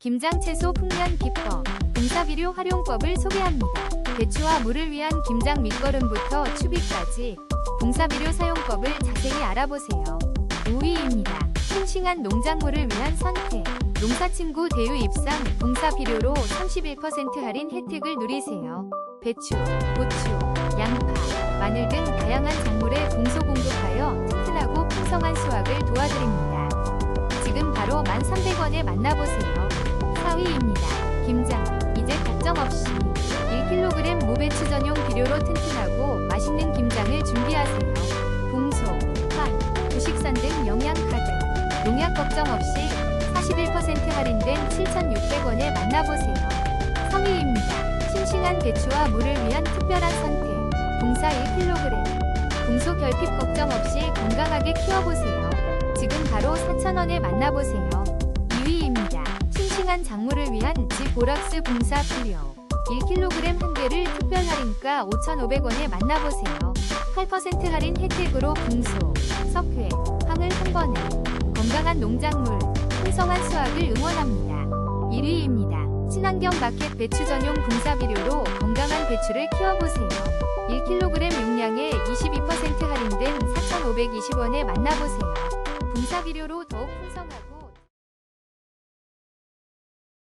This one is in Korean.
김장 채소 풍년 비법, 봉사비료 활용법을 소개합니다. 배추와 물을 위한 김장 밑거름부터 추비까지 봉사비료 사용법을 자세히 알아보세요. 5위입니다. 싱싱한 농작물을 위한 선택. 농사친구 대유 입상 봉사비료로 31% 할인 혜택을 누리세요. 배추, 고추, 양파, 마늘 등 다양한 작물에 봉소 공급하여 튼튼하고 풍성한 수확을 도와드립니다. 지금 바로 1,300원에 만나보세요. 4위입니다. 김장. 이제 걱정 없이 1kg 무배추 전용 비료로 튼튼하고 맛있는 김장을 준비하세요. 봉소, 팥, 부식산 등 영양 가득. 농약 걱정 없이 41% 할인된 7,600원에 만나보세요. 3위입니다. 싱싱한 배추와 물을 위한 특별한 선택. 봉사 1kg. 궁소 결핍 걱정 없이 건강하게 키워보세요. 지금 바로 4,000원에 만나보세요. 2위입니다. 싱싱한 작물을 위한 지보락스 봉사 비료. 1kg 한 개를 특별 할인가 5,500원에 만나보세요. 8% 할인 혜택으로 궁소, 석회, 황을 한 번에 건강한 농작물, 풍성한 수확을 응원합니다. 1위입니다. 친환경 마켓 배추 전용 분사비료로 건강한 배추를 키워보세요. 1kg 용량에 22% 할인된 4,520원에 만나보세요. 분사비료로 더욱 풍성하고